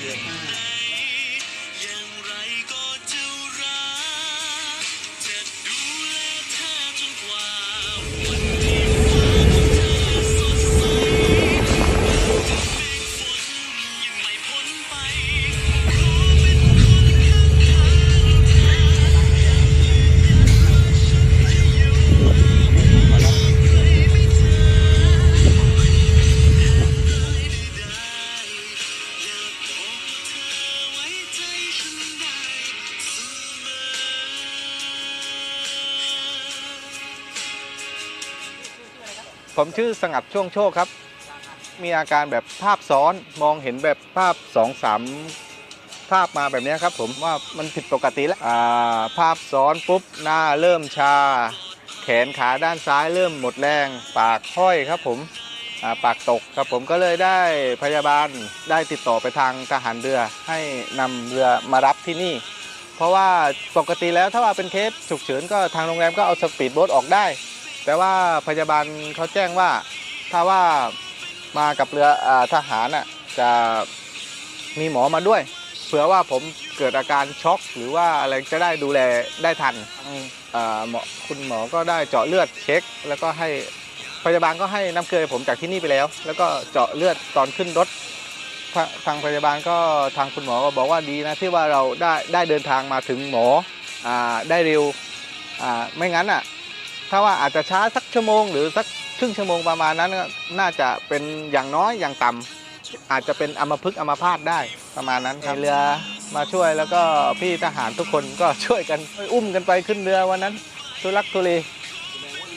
Yeah. ผมชื่อสงัดช่วงโชคครับ มีอาการแบบภาพซ้อนมองเห็นแบบภาพสองสามภาพมาแบบนี้ครับผมว่ามันผิดปกติแล้วภาพซ้อนปุ๊บหน้าเริ่มชา แขนขาด้านซ้ายเริ่มหมดแรง ปากห้อยครับผมาปากตกครับผมก็เลยได้พยาบาลได้ติดต่อไปทางทหารเรือ ให้นำเรือมารับที่นี่ เพราะว่าปกติแล้วถ้าว่าเป็นเคสฉุกเฉินก็ทางโรงแรมก็เอาสปีดโบ๊ทออกได้ แต่ว่าพยาบาลเขาแจ้งว่าถ้าว่ามากับเรืออาทหารน่ะจะมีหมอมาด้วย เผื่อว่าผมเกิดอาการช็อกหรือว่าอะไรจะได้ดูแลได้ทันอืมอ่าหมอคุณหมอก็ได้เจาะเลือดเช็ค แล้วก็ให้พยาบาลก็ให้น้ำเกลือผมจากที่นี่ไปแล้ว แล้วก็เจาะเลือดตอนขึ้นรถทาทางพยาบาลก็ทางคุณหมอก็บอกว่าดีนะที่ว่าเราได้ได้เดินทางมาถึงหมออ่าได้เร็วอ่าไม่งั้นอะ ถ้าว่าอาจจะช้าสักชั่วโมง หรือสักครึ่งชั่วโมงประมาณนั้นก็น่าจะเป็นอย่างน้อยอย่างต่ำอาจจะเป็นอัมพฤกษ์อัมพาตได้ประมาณนั้นครับเรือมาช่วยแล้วก็พี่ทหารทุกคนก็ช่วยกันอุ้มกันไปขึ้นเรือวันนั้นทุลักทุเล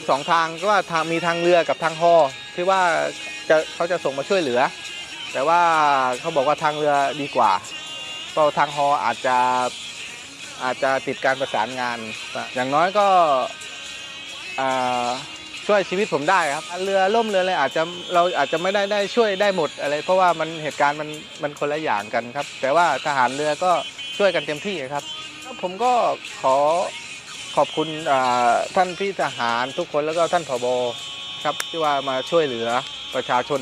สองทางก็ว่าทางมีทางเรือกับทางฮอที่ว่าจะเขาจะส่งมาช่วยเหลือ แต่ว่าเขาบอกว่าทางเรือดีกว่าเพราะทางฮออาจจะอาจจะติดการประสานงาน อย่างน้อยก็อ่า ช่วยชีวิตผมได้ครับ เรือล่มเรืออะไรอาจจะเราอาจจะไม่ได้ได้ช่วยได้หมดอะไร เพราะว่ามันเหตุการณ์มันมันคนละอย่างกันครับ แต่ว่าทหารเรือก็ช่วยกันเต็มที่ครับ ผมก็ขอขอบคุณท่านพี่ทหารทุกคนแล้วก็ท่านผบครับที่ว่ามาช่วยเหลือประชาชน